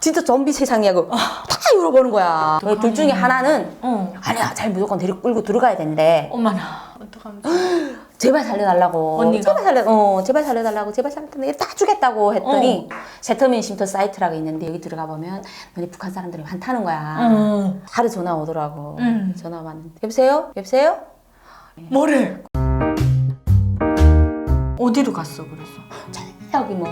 진짜 좀비 세상이야고 다 물어보는 거야. 둘 중에 하나는 어. 아니야, 잘 무조건 데리고 끌고 들어가야 된대. 엄마나 어떡하면 제발 살려달라고. 언니가? 제발 살려, 어, 제발 살려달라고. 제발 살려달라고. 다 주겠다고 했더니 세터민 쉼터 사이트라고 있는데 여기 들어가 보면 너네 북한 사람들이 많다는 거야. 응. 하루 전화 오더라고. 음. 전화 왔는데 여보세요? 여보세요? 뭐래? 어디로 갔어 그래서? 여기 뭐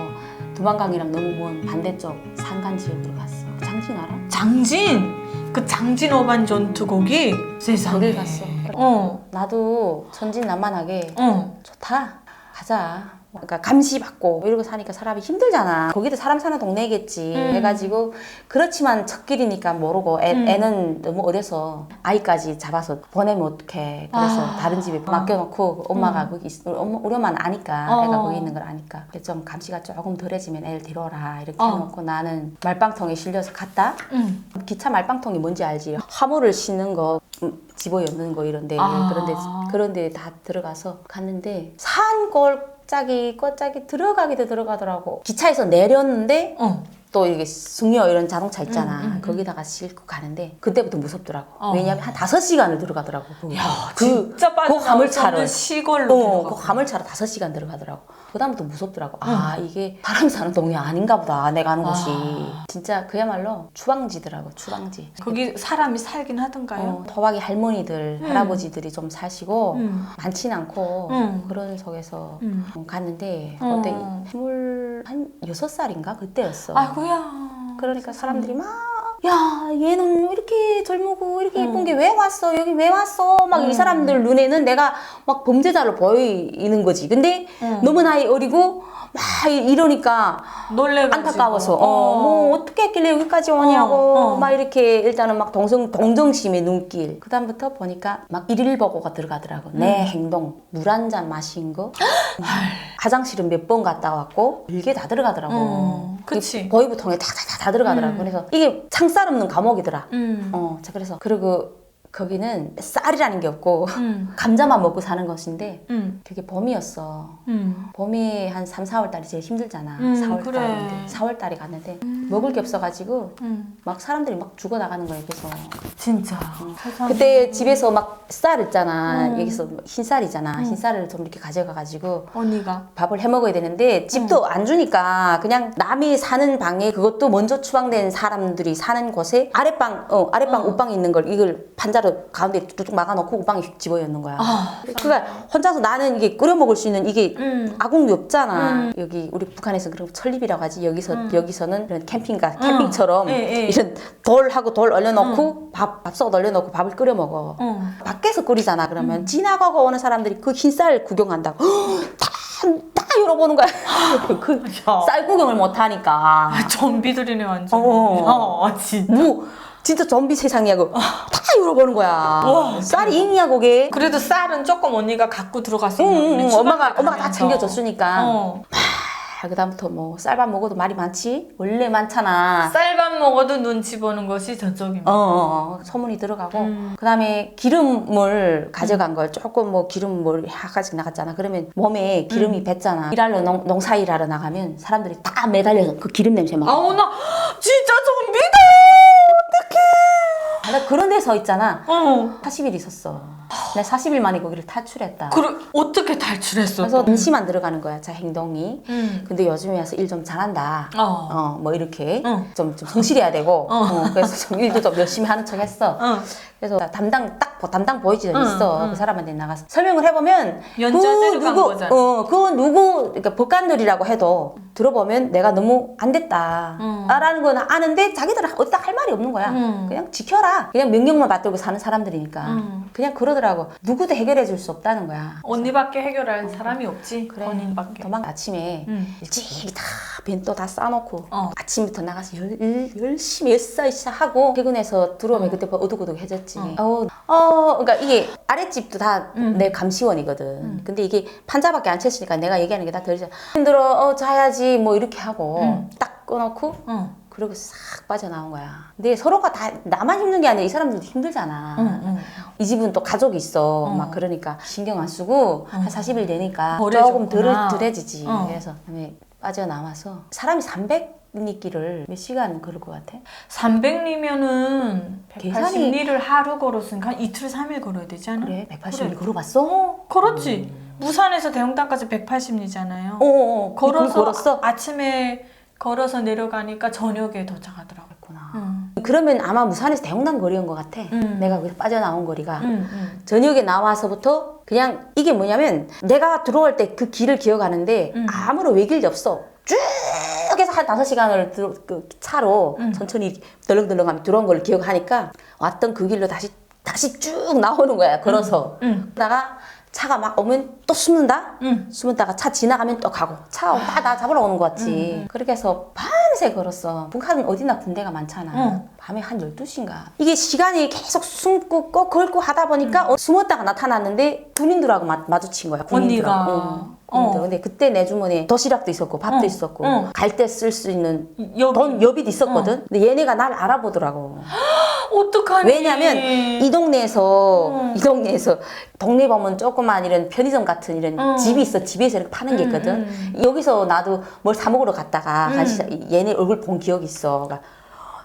두만강이랑 너무 먼 반대쪽 산간 지역으로 갔어. 장진 알아? 장진 그 장진 어반 전투곡이 세상에 거길 갔어. 어. 나도 천진난만하게 어. 좋다. 가자. 그러니까 감시받고 이러고 사니까 사람이 힘들잖아. 거기도 사람 사는 동네겠지. 음. 해가지고 그렇지만 첫 길이니까 모르고 애, 음. 애는 너무 어려서 아이까지 잡아서 보내면 어떡해. 그래서 아. 다른 집에 맡겨놓고 엄마가 거기 있, 우리 엄마는 아니까 어. 애가 거기 있는 걸 아니까 좀 감시가 조금 덜해지면 애를 데려라 이렇게 어. 해놓고 나는 말방통에 실려서 갔다. 응. 기차 말방통이 뭔지 알지? 화물을 싣는 거, 음, 집어 넣는 거 이런데 아. 그런데 그런데 다 들어가서 갔는데 산골 짝이 꽃짝이 들어가기도 들어가더라고. 기차에서 내렸는데 어. 또 이게 승려 이런 자동차 있잖아. 음, 음, 음. 거기다가 싣고 가는데 그때부터 무섭더라고. 어. 왜냐면 한 다섯 시간을 들어가더라고. 그, 야, 그, 진짜 빨리 그 화물차를. 시골로 어. 그 화물차로 다섯 시간 들어가더라고. 그다음부터 무섭더라고. 아, 이게 사람 사는 동네 아닌가 보다. 내가 아는 곳이. 아. 진짜 그야말로 추방지더라고. 추방지. 거기 사람이 살긴 하던가요? 어, 토박이 할머니들, 음. 할아버지들이 좀 사시고 음. 많진 않고 음. 그런 속에서 음. 어, 갔는데 어. 그때 스물 한 여섯 살인가 그때였어. 아이고야. 그러니까 사람들이 막. 야, 얘는 이렇게 젊고 이렇게 음. 예쁜 게 왜 왔어? 여기 왜 왔어? 막이 음. 사람들 눈에는 내가 막 범죄자로 보이는 거지. 근데 음. 너무 나이 어리고 막 이- 이러니까 놀래가지고. 안타까워서 어, 뭐 어떻게 했길래 여기까지 오냐고 어, 어. 막 이렇게 일단은 막 동성 동정심의 눈길 그 다음부터 보니까 막 일일 보고가 들어가더라고 내 음. 행동 물 한 잔 마신 거 화장실은 몇 번 갔다 왔고 일개 다 들어가더라고 음, 그치. 보이부통에 다다다 다 들어가더라고 음. 그래서 이게 창살 없는 감옥이더라 음. 어 자, 그래서 그리고 거기는 쌀이라는 게 없고 음. 감자만 먹고 사는 것인데 음. 그게 봄이었어 음. 봄이 한 3, 4월 달이 제일 힘들잖아. 음, 4월 그래. 달인데. 4월 달에 갔는데 먹을 게 없어 가지고 음. 막 사람들이 막 죽어 나가는 거야, 그래서. 진짜. 세상에. 그때 집에서 막 쌀 있잖아. 음. 여기서 흰 쌀이잖아. 음. 흰 쌀을 좀 이렇게 가져가 가지고 언니가 밥을 해 먹어야 되는데 집도 음. 안 주니까 그냥 남이 사는 방에 그것도 먼저 추방된 사람들이 사는 곳에 아랫방 어 아랫방 어. 옷방에 있는 걸 이걸 판자로 가운데 뚝뚝 막아놓고 옷방에 집어넣는 거야. 아. 그러니까 혼자서 나는 이게 끓여 먹을 수 있는 이게 음. 아궁이 없잖아. 음. 여기 우리 북한에서 그런 거 철립이라고 하지. 여기서 음. 여기서는 그런 캠핑가 캠핑처럼 예, 예. 이런 돌하고 돌 얼려놓고 밥 밥솥 얼려놓고 밥을 끓여 먹어. 어. 밖에서 끓이잖아. 그러면 음. 지나가고 오는 사람들이 그 흰 쌀 구경한다고 다, 다 열어보는 거야. 그 야. 쌀 구경을 못 하니까. 아, 좀비들이네 완전. 어. 어, 진짜. 뭐 진짜 좀비 세상이야고 다 열어보는 거야. 와, 쌀이 있냐 거기? 그래도 쌀은 조금 언니가 갖고 들어갔으면 응, 응, 응. 엄마가 엄마가 다. 챙겨줬으니까. 어. 아, 그다음부터 뭐 쌀밥 먹어도 말이 많지. 원래 많잖아. 쌀밥 먹어도 눈치 보는 것이 저쪽입니다. 어, 어, 어, 소문이 들어가고 음. 그다음에 기름을 가져간 걸 조금 뭐 기름을 약간씩 나갔잖아 그러면 몸에 음. 기름이 뱄잖아 일하러 농, 농사 일하러 나가면 사람들이 다 매달려서 그 기름 냄새 맡아 아우 나 진짜 좀비다. 나 그런 데서 있잖아 어. 40일 있었어 내가 40일 만에 거기를 탈출했다 그래 어떻게 탈출했어? 그래서 또? 임시만 들어가는 거야 자 행동이 음. 근데 요즘에 와서 일 좀 잘한다 어. 어 뭐 이렇게 응. 좀, 좀 성실해야 되고 어. 어, 그래서 좀 일도 좀 열심히 하는 척 했어 어. 그래서 담당 딱 보- 담당 보이지 응, 있어 응. 그 사람한테 나가서 설명을 해보면 연좌제로 간 누구 거잖아. 어그 누구 그러니까 법관들이라고 해도 들어보면 내가 너무 안 됐다 응. 라는 건 아는데 자기들은 어디다 할 말이 없는 거야 응. 그냥 지켜라 그냥 명령만 받들고 사는 사람들이니까 응. 그냥 그러더라고 누구도 해결해 줄 수 없다는 거야 언니밖에 해결할 사람이 없지. 그래 본인밖에. 도망 아침에 응. 일찍 다 벤또 다 싸놓고 어. 아침부터 나가서 열, 일- 열심히 열사이사 하고 퇴근해서 들어오면 그때 뭐 어둑어둑해졌지. 어. 어. 어, 그러니까 이게 아랫집도 다 음. 내 감시원이거든. 음. 근데 이게 판자밖에 안 쳤으니까 내가 얘기하는 게 다 들리잖아. 힘들어, 어 자야지 뭐 이렇게 하고 음. 딱 꺼놓고 어. 그리고 싹 빠져나온 거야. 근데 서로가 다 나만 힘든 게 아니라 이 사람들도 힘들잖아. 응, 응. 이 집은 또 가족이 있어. 어. 막 그러니까 신경 안 쓰고 한 40일 되니까 버려줬구나. 조금 덜, 덜해지지. 어. 그래서 빠져나와서 사람이 100 리길을 몇 시간 걸을 것 같아? 300리면은 계산이- 180리를 하루 걸었으니까 한 이틀 3일 걸어야 되지 않아? 그래 180리 그래. 걸어봤어? 어, 걸었지. 부산에서 대형당까지 180리잖아요. 어, 어 걸어서 걸었어? 아침에 걸어서 내려가니까 저녁에 도착하더라고. 그랬구나. 응. 그러면 아마 무산에서 대형당 거리인 것 같아. 음. 내가 거기서 빠져나온 거리가. 응, 응. 저녁에 나와서부터 그냥 이게 뭐냐면 내가 들어올 때 그 길을 기억하는데 음. 아무런 외길이 없어. 쭉 해서 한 다섯 시간을 들어, 그 차로 음. 천천히 덜렁덜렁 하면 들어온 걸 기억하니까 왔던 그 길로 다시 다시 쭉 나오는 거야 걸어서. 응. 그러다가 차가 막 오면 또 숨는다. 응. 숨었다가 차 지나가면 또 가고 차가 다나 잡으러 오는 것 같지 음, 그렇게 해서 밤새 걸었어 북한은 어디나 군대가 많잖아 응. 밤에 한 12시인가 이게 시간이 계속 숨고 꼭 걸고 하다 보니까 어, 숨었다가 나타났는데 군인들하고 마, 마주친 거야 군인들하고 언니가. 응, 군인들. 어. 근데 그때 내 주머니에 도시락도 있었고 밥도 어. 있었고 어. 갈때 쓸 수 있는 여기 돈 여비도 있었거든 근데 얘네가 날 알아보더라고 어떡하니? 왜냐면 이 동네에서 음. 이 동네에서 동네 보면 조그만 이런 편의점 같은 이런 음. 집이 있어 집에서 이렇게 파는 게 음, 있거든 음. 여기서 나도 뭘 사 먹으러 갔다가 음. 같이 얘네 얼굴 본 기억이 있어 그러니까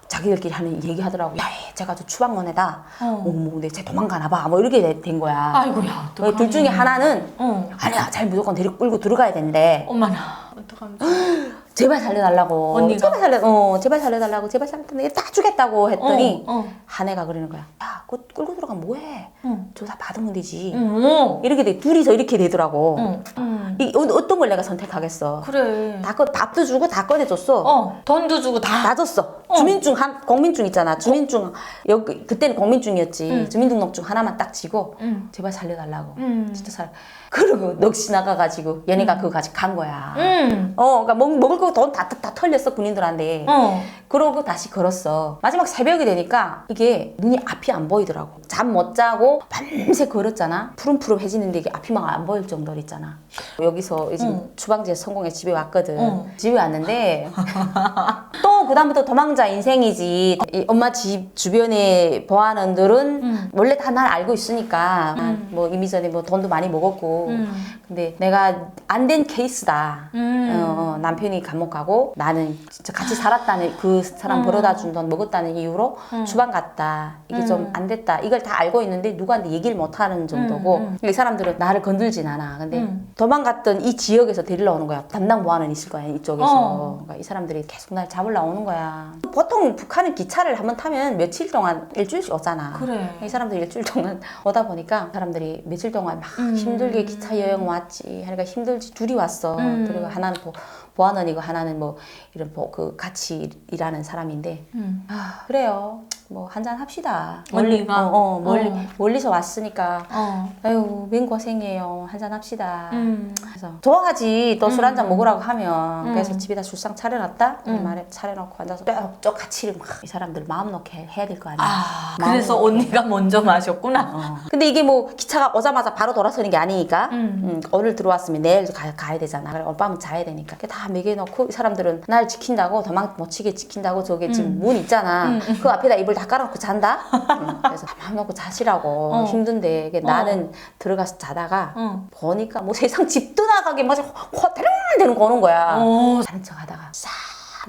자기들끼리 하는 얘기 하더라고 야 제가 저 추방원에다 어. 어, 뭐 근데 쟤 도망가나 봐뭐 이렇게 되- 된 거야 아이고야. 어, 어떡하니? 둘 중에 하나는 어. 아니야 잘 무조건 데리고 끌고 들어가야 된대 엄마나 어떡하면 제발 살려달라고 언니가? 제발 살려 어 제발 살려달라고 제발 살려달라고 다 주겠다고 했더니 어. 어. 한 애가 그러는 거야 야 그거 끌고 들어가면 뭐해 어. 조사 받으면 되지. 어. 이렇게 돼 둘이서 이렇게 되더라고. 어. 음. 이 어- 어떤 걸 내가 선택하겠어? 그래. 다 꺼, 밥도 주고 다 꺼내줬어. 어. 돈도 주고 다. 다 줬어. 어. 주민증 한 공민증 있잖아. 주민증 여기 그때는 공민증이었지. 응. 주민등록증 하나만 딱 지고 응. 제발 살려달라고. 음. 진짜 살. 그리고 넋이 나가가지고 얘네가 그거 가지고 간 거야. 음. 어, 그러니까 먹, 먹을 거 돈 다 다 털렸어 군인들한테. 어. 그러고 다시 걸었어. 마지막 새벽이 되니까 이게 눈이 앞이 안 보이더라고. 잠 못 자고 밤새 걸었잖아. 푸름푸름해지는데 이게 앞이 막 안 보일 정도로 있잖아. 여기서 이제 응. 주방지에 성공해 집에 왔거든. 응. 집에 왔는데 또 그다음부터 도망자 인생이지. 이 엄마 집 주변의 보안원들은 응. 원래 다 날 알고 있으니까 응. 뭐 이미 전에 뭐 돈도 많이 먹었고 음. 근데 내가 안 된 케이스다. 음. 어, 어, 남편이 감옥 가고 나는 진짜 같이 살았다는 그 사람 음. 벌어다 준 돈 먹었다는 이유로 음. 주방 갔다 이게 음. 좀안 됐다 이걸 다 알고 있는데 누구한테 얘기를 못 하는 정도고 음, 이 사람들은 나를 건들진 않아 근데 음. 도망갔던 이 지역에서 데리러 오는 거야 담당 보안은 있을 거야 이쪽에서 어. 그러니까 이 사람들이 계속 날 잡으러 오는 거야 보통 북한은 기차를 한번 타면 며칠 동안 일주일씩 오잖아 그래. 이 사람들이 일주일 동안 오다 보니까 사람들이 며칠 동안 막 음. 힘들게 기차 여행 왔지 하니까 힘들지 둘이 왔어 음. 그리고 하나는 보, 보안원이고 하나는 뭐 이런 뭐 그 같이 일하는 사람인데 음. 아 그래요 뭐 한잔 합시다 언니가? 어, 어, 멀리 어. 멀리서 왔으니까 어. 아유 맨 고생이에요 한잔 합시다 음. 그래서 좋아하지 또술 음. 한잔 먹으라고 하면 음. 그래서 집에다 술상 차려놨다 음. 말에 차려놓고 앉아서 쫙쫙 같이 막 이 사람들 마음 놓게 해야 될 거 아니야 아, 그래서 놓게. 언니가 먼저 마셨구나. 어. 근데 이게 뭐 기차가 오자마자 바로 돌아서는 게 아니니까 음. 음, 오늘 들어왔으면 내일 가, 가야 되잖아. 그래, 오빠는 자야 되니까. 다 먹여놓고 이 사람들은 날 지킨다고 도망 못 치게 지킨다고 저게 지금 문 있잖아. 음, 그 앞에다 이불 다 깔아놓고 잔다. 음, 그래서 마음 놓고 자시라고 어. 힘든데 이게 어. 나는 들어가서 자다가 어. 보니까 뭐 세상 집도 나가게 막 호텔되는 거 오는 거야. 어. 자는 척하다가 싹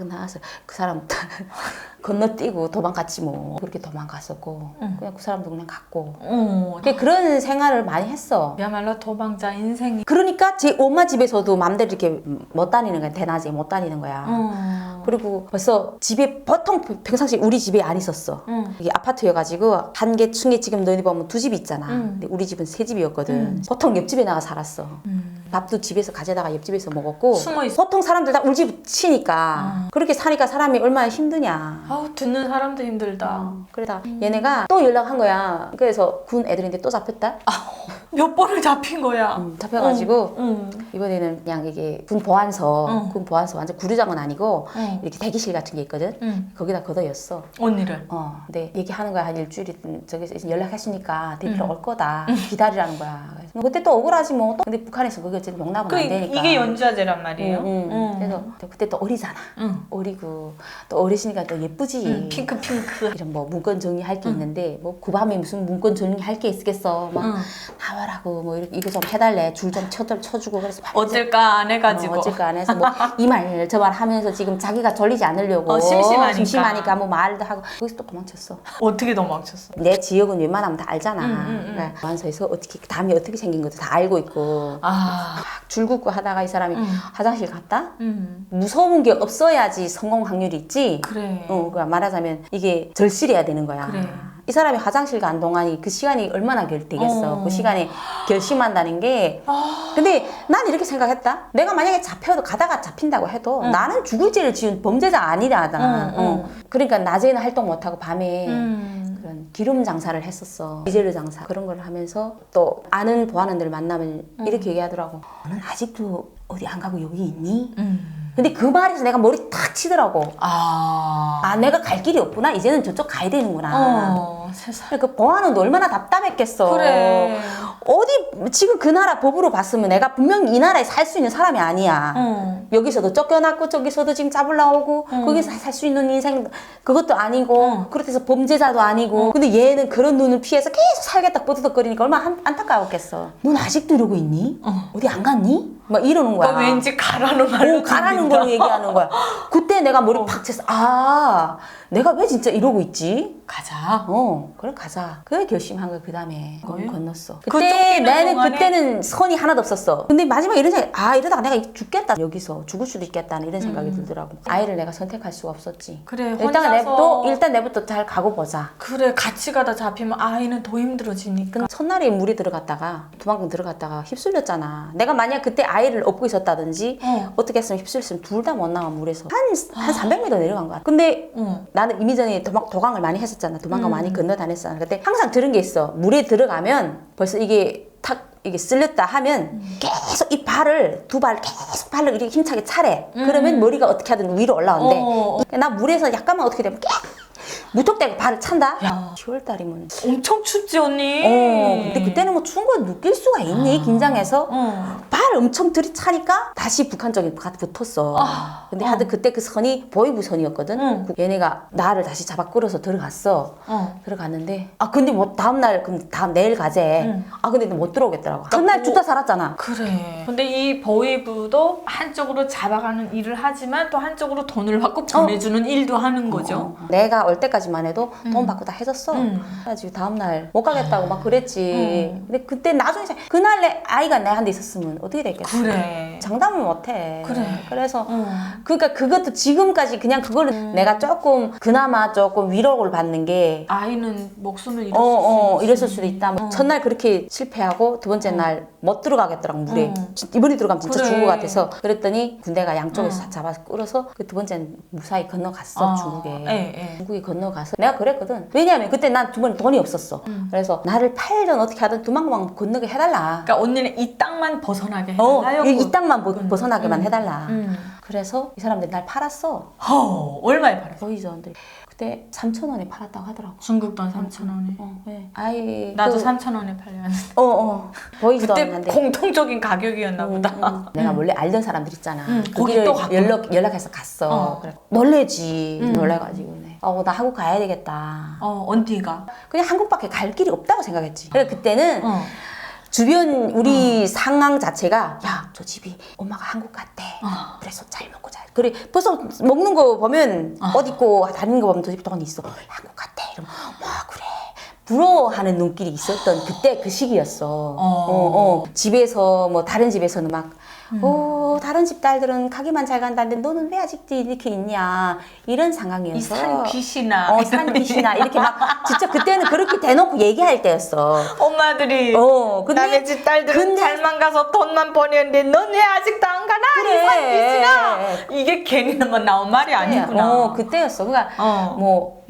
나와서 그 사람 건너뛰고 도망갔지 뭐 그렇게 도망갔었고 응. 그냥 그 사람도 그냥 갔고 어. 근데 그런 생활을 많이 했어. 그야말로 도망자 인생이. 그러니까 제 엄마 집에서도 마음대로 이렇게 못 다니는 거야. 대낮에 못 다니는 거야. 어. 그리고 벌써 집에 보통 평상시 우리 집에 안 있었어. 응. 이게 아파트여가지고 한 개 층에 지금 너희 보면 두 집 있잖아. 음. 근데 우리 집은 세 집이었거든. 음. 보통 옆집에 나가 살았어. 음. 밥도 집에서 가져다가 옆집에서 먹었고 숨어 있어. 보통 사람들 다집 치니까 아. 그렇게 사니까 사람이 얼마나 힘드냐. 아우 듣는 사람도 힘들다. 어, 그러다 얘네가 또 연락한 거야. 그래서 군 애들인데 또 잡혔다. 몇 번을 잡힌 거야. 음, 잡혀가지고 응. 이번에는 그냥 이게 군 보안서, 응. 군 보안서 완전 구류장은 아니고 응. 이렇게 대기실 같은 게 있거든. 응. 거기다 걷어였어. 언니를. 어, 근데 얘기하는 거야 한 일주일이 저기서 이제 연락했으니까 응. 올 거다. 기다리라는 거야. 뭐 그때 또 억울하지 뭐. 또 근데 북한에서 그게 어쨌든 용납은 그 안 되니까. 이게 연주자제란 말이에요. 응, 응. 응. 그래서 또 그때 또 어리잖아. 응. 어리고 또 어리시니까 또 예쁘지. 응, 핑크 핑크. 이런 뭐 문건 정리할 게 있는데 뭐 그 밤에 무슨 문건 정리할 게 있겠어. 막 응. 나와라고 뭐 이렇게 이거 좀 해달래. 줄 좀 쳐들 쳐주고 그래서 막 어쩔까 안 해가지고. 어, 어쩔까 안 해서 뭐 이 말 저 말 하면서 지금 자기가 졸리지 않으려고 어, 심심하니까. 심심하니까 뭐 말도 하고 거기서 또 도망쳤어. 어떻게 도망쳤어? 내 지역은 웬만하면 다 알잖아. 응, 응, 응. 그러니까 완서에서 어떻게 담이 어떻게 생긴 것도 다 알고 있고 아. 막 줄 긋고 하다가 이 사람이 응. 화장실 갔다. 음. 무서운 게 없어야지 성공 확률이 있지. 그래. 어, 그러니까 말하자면 이게 절실해야 되는 거야. 그래. 이 사람이 화장실 간 동안이 그 시간이 얼마나 결되겠어. 어. 그 시간에 결심한다는 게. 아. 근데 난 이렇게 생각했다. 내가 만약에 잡혀도 가다가 잡힌다고 해도 나는 죽을 죄를 지은 범죄자 아니라다. 응, 어. 그러니까 낮에는 활동 못하고 밤에 음. 그런 기름 장사를 했었어. 디젤 장사 그런 걸 하면서 또 아는 보아는들 만나면 이렇게 얘기하더라고. 너는 아직도 어디 안 가고 여기 있니? 음. 근데 그 말에서 내가 머리 탁 치더라고. 아. 아 내가 갈 길이 없구나. 이제는 저쪽 가야 되는구나. 어. 세상. 그러니까 보아는 얼마나 답답했겠어. 그래. 어디 지금 그 나라 법으로 봤으면 내가 분명히 이 나라에 살 수 있는 사람이 아니야. 어. 여기서도 쫓겨났고 저기서도 지금 잡으러 나오고 거기서 살 수 있는 인생 그것도 아니고 응. 그렇다고 범죄자도 아니고 근데 얘는 그런 눈을 피해서 계속 살겠다 뽀드덕거리니까 얼마나 안, 안타까웠겠어 넌 아직도 이러고 있니? 어. 어디 안 갔니? 막 이러는 거야 어, 왠지 가라는 말로 오, 가라는. 걸로 얘기하는 거야 그때 내가 머리 팍 쳤어 아 내가 왜 진짜 이러고 있지? 가자. 어 그래 가자 그래 결심한 거야 그 다음에 뭐예요? 건넜어 그 그때 나는 동안에? 그때는 선이 하나도 없었어 근데 마지막에 이런 생각 아 이러다가 내가 죽겠다 여기서 죽을 수도 있겠다는 이런 생각이 들더라고 아이를 내가 선택할 수가 없었지 음. 그래. 일단 내부터 일단 내부터 잘 가고 보자 그래 같이 가다 잡히면 아이는 더 힘들어지니까. 첫날에 물에 들어갔다가 도망금 들어갔다가 휩쓸렸잖아 내가 만약 그때 아이를 업고 있었다든지 어. 어떻게 했으면 휩쓸렸으면 둘 다 못 나와 물에서 한, 한 300m 내려간 거야 근데 어. 나는 이미 전에 도망, 도강을 많이 했었잖아. 도망가 음. 많이 건너 다녔잖아. 근데 항상 들은 게 있어. 물에 들어가면 벌써 이게 탁 이게 쓸렸다 하면 음. 계속 이 발을 두 발 계속 발을 이렇게 힘차게 차래. 그러면 머리가 어떻게 하든 위로 올라온대. 음. 어. 나 물에서 약간만 어떻게 되면 계속 무턱대고 발을 찬다. 야. 10월 달이면. 엄청 춥지 언니. 어, 근데 그때는 뭐 추운 거 느낄 수가 있니? 긴장해서. 어. 발 엄청 들이차니까 다시 북한 쪽에 가- 붙었어. 아, 근데 어. 하여튼 그때 그 선이 보이부 선이었거든. 응. 그 얘네가 나를 다시 잡아 끌어서 들어갔어. 어. 들어갔는데 아 근데 뭐 다음 날 그럼 다음 내일 가재. 응. 아 근데 못 들어오겠더라고. 그날 뭐- 죽다 살았잖아. 그래. 근데 이 보이부도 한쪽으로 잡아가는 일을 하지만 또 한쪽으로 돈을 받고 보내주는 일도 하는 거죠. 어, 내가 올 때까지만 해도 돈 받고 다 해줬어. 응. 그래가지고 다음 날 못 가겠다고 막 그랬지. 근데 그때 나중에 생각- 그날 내 아이가 내한테 있었으면 어떻게 됐겠어? 그래. 장담을 못해. 그래. 그래서 어. 그러니까 그것도 지금까지 그냥 그거를 음. 내가 조금 그나마 조금 위로를 받는 게 아이는 목숨을 잃었을 어, 어, 수 이랬을. 수도 있다. 뭐 어. 첫날 그렇게 실패하고 두 번째 날 못 들어가겠더라고 물에. 어. 이번에 들어가면 진짜 그래. 죽을 것 같아서 그랬더니 군대가 양쪽에서 어. 잡아서 끌어서 그 두 번째는 무사히 건너갔어 아, 중국에. 예, 예. 중국에 건너가서 내가 그랬거든. 왜냐하면 그때 난 두번 돈이 없었어. 음. 그래서 나를 팔든 어떻게 하든 도망도망 건너게 해달라. 그러니까 언니는 이 땅만 벗어나게 어, 해달라요. 이, 이 땅만 보- 그건. 벗어나게만 음. 해달라. 음. 그래서 이 사람들이 날 팔았어. 허, 얼마에 팔았어? 보이죠? 근데 그때 3천 원에 팔았다고 하더라고. 중국 돈 3천 원에. 어, 네. 아이 나도 그, 3천 원에 팔렸는데. 어, 어. 보이지도 그때 않는데. 공통적인 가격이었나 보다. 음, 음. 내가 원래 알던 사람들 있잖아. 음, 그 거기 또. 연락 연락해서 갔어. 어. 그래. 놀래지. 음. 놀래가지고 네. 어, 나 한국 가야 되겠다. 어, 언니가. 그냥 한국밖에 갈 길이 없다고 생각했지. 그래 그때는 어. 주변 우리 상황 자체가 야 저 집이 엄마가 한국 갔대. 어. 그래서 잘 먹고 잘. 그래 벌써 먹는 거 보면 어. 옷 입고 다니는 거 보면 저 집에 돈이 있어. 한국 갔대. 이러면 와 그래. 부러워하는 눈길이 있었던 그때 그 시기였어. 어, 어. 집에서 뭐 다른 집에서는 막, 음. 오 다른 집 딸들은 가기만 잘 간다는데 너는 왜 아직도 이렇게 있냐 이런 상황이어서. 이산 빛이나. 어, 산 빛이나 이렇게 막 진짜 그때는 그렇게 대놓고 얘기할 때였어. 엄마들이 어, 근데 남의 집 딸들은 근데- 잘만 가서 돈만 버는데 넌 왜 아직도 안 가나? 그래. 이산 빛이나. 이게 괜히 만 나온 말이 아니구나. 어, 그때였어. 그러니까 어. 뭐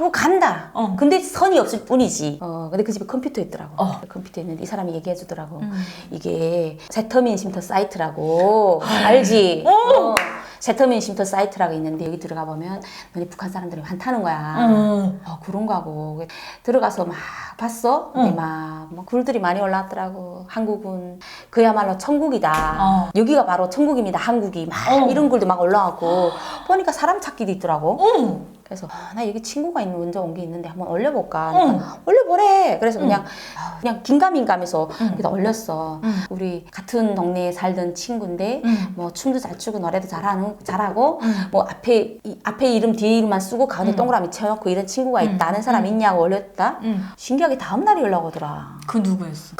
한국 간다. 어. 근데 선이 없을 뿐이지. 어, 근데 그 집에 컴퓨터 있더라고. 어. 컴퓨터 있는데 이 사람이 얘기해 주더라고. 음. 이게 세터민 쉼터 사이트라고 알지? 어. 세터민 쉼터 사이트라고 있는데 여기 들어가 보면 너네 북한 사람들이 많다는 거야. 음. 어, 그런가 하고 들어가서 막 봤어. 근데 막뭐 글들이 많이 올라왔더라고. 한국은 그야말로 천국이다. 어. 여기가 바로 천국입니다. 한국이 막 어. 이런 글도 막 올라왔고 보니까 사람 찾기도 있더라고. 어. 그래서 아, 나 여기 친구가 있는 먼저 온 게 있는데 한번 올려볼까. 응. 그러니까 올려보래. 그래서 그냥 아, 그냥 긴가민가면서 응. 올렸어. 응. 우리 같은 동네에 살던 친구인데 응. 뭐 춤도 잘 추고 노래도 잘하는 잘하고 응. 뭐 앞에 이, 앞에 이름 뒤에 이름만 쓰고 가운데 응. 동그라미 쳐놓고 이런 친구가 응. 있다. 아는 사람 있냐고 올렸다. 응. 신기하게 다음 날이 연락 오더라. 그 누구였어?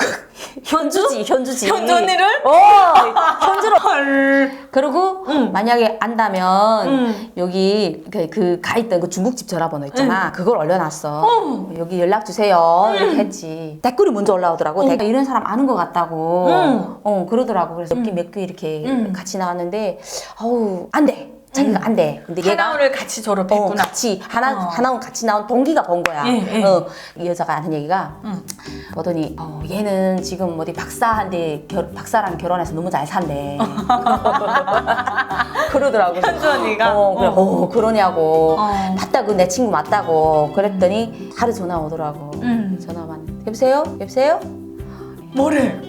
현주지, 현주지. 현주 언니를? 어, 현주로. 헐. 그리고 응. 만약에 안다면 응. 여기 그, 그 가 있던 그 중국집 전화번호 있잖아. 그걸 올려놨어. 어. 여기 연락 주세요. 이렇게 했지. 댓글이 먼저 올라오더라고. 내가 이런 사람 아는 것 같다고. 응. 어 그러더라고. 그래서 몇 개 몇 개 이렇게 응. 같이 나왔는데, 어우 안 돼. 자기가 안 돼. 근데 얘가 하나원을 같이 어, 졸업했구나. 같이 하나 어. 하나원 같이 나온 동기가 본 거야. 예, 예. 어, 이 여자가 하는 얘기가 응. 보더니 어, 얘는 지금 어디 박사한테 결, 박사랑 결혼해서 너무 잘 산대. 그러더라고. 현주 언니가? 어, 그래, 어. 어, 그러냐고. 어. 맞다, 그내 친구 맞다고. 그랬더니 하루 전화 오더라고. 응. 전화만. 여보세요? 여보세요? 뭐래?